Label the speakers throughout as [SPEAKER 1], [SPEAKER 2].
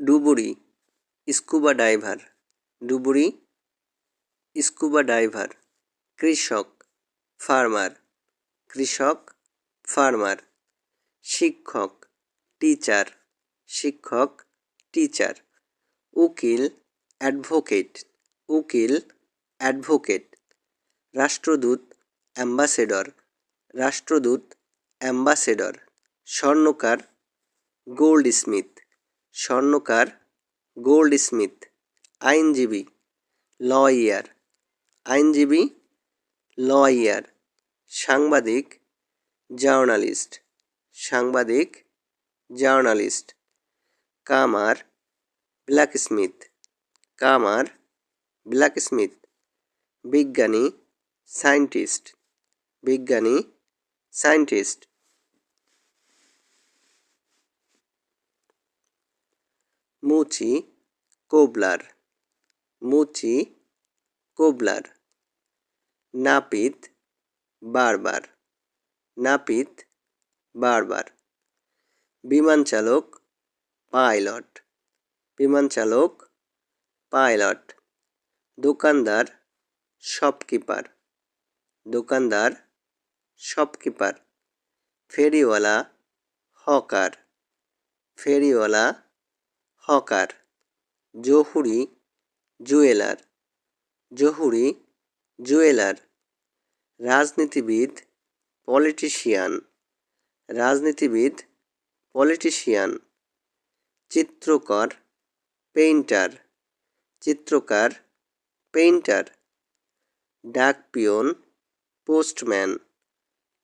[SPEAKER 1] ডুবুরি scuba diver, ডুবুরি scuba diver, কৃষক, farmer কৃষক, ফার্মার, শিক্ষক, টিচার শিক্ষক, টিচার, উকিল, অ্যাডভোকেট উকিল, অ্যাডভোকেট, রাষ্ট্রদূত, অ্যাম্বাসেডর রাষ্ট্রদূত, অ্যাম্বাসেডর, স্বর্ণকার গোল্ড স্মিথ স্বর্ণকার গোল্ড স্মিথ আইনজীবী, লয়ার আইনজীবী, লয়ার, সাংবাদিক, জার্নালিস্ট সাংবাদিক, জার্নালিস্ট, কামার ব্ল্যাক স্মিথ কামার ব্ল্যাক স্মিথ বিজ্ঞানী সায়েন্টিস্ট বিজ্ঞানী সায়েন্টিস্ট মুচি কোবলার মুচি কোবলার, নাপিত বারবার নাপিত বারবার, বিমান চালক পাইলট, বিমান চালক পাইলট, দোকানদার শপকিপার দোকানদার শপকিপার, ফেরিওয়ালা হকার, ফেরিওয়ালা হকার, জহুরি, জুয়েলার জহুরি, জুয়েলার, রাজনীতিবিদ, পলিটিশিয়ান রাজনীতিবিদ, পলিটিশিয়ান, চিত্রকর, পেইন্টার, চিত্রকার, পেইন্টার, ডাকপিয়ন, পোস্টম্যান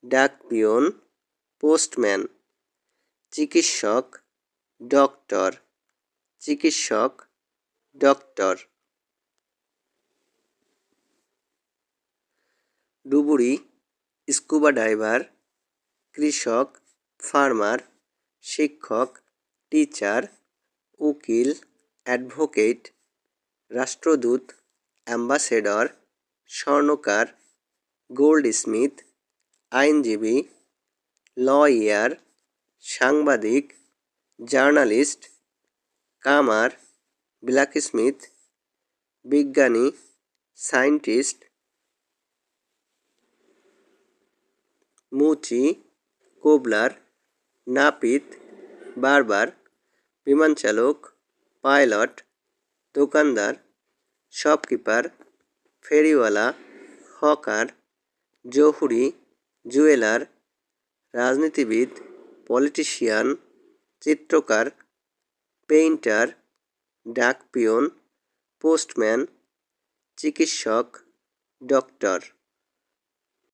[SPEAKER 1] ডাকপিয়ন, পোস্টম্যান, চিকিৎসক, ডক্টর চিকিৎসক, ডক্টর। ডুবুরি, স্কুবা ডাইভার কৃষক, ফার্মার, শিক্ষক, টিচার, উকিল, অ্যাডভোকেট, রাষ্ট্রদূত, অ্যাম্বাসেডর, স্বর্ণকার গোল্ড স্মিথ আইনজীবী, লয়ার, সাংবাদিক, জার্নালিস্ট কামার ব্ল্যাক স্মিথ বিজ্ঞানী, সায়েন্টিস্ট মুচি কোবলার নাপিত, বারবার বিমান চালক, পাইলট, দোকানদার, শপকিপার, ফেরিওয়ালা, হকার, জহুরি, জুয়েলার, রাজনীতিবিদ, পলিটিশিয়ান, চিত্রকার পেইন্টার ডাকপিয়ন পোস্টম্যান চিকিৎসক ডক্টর।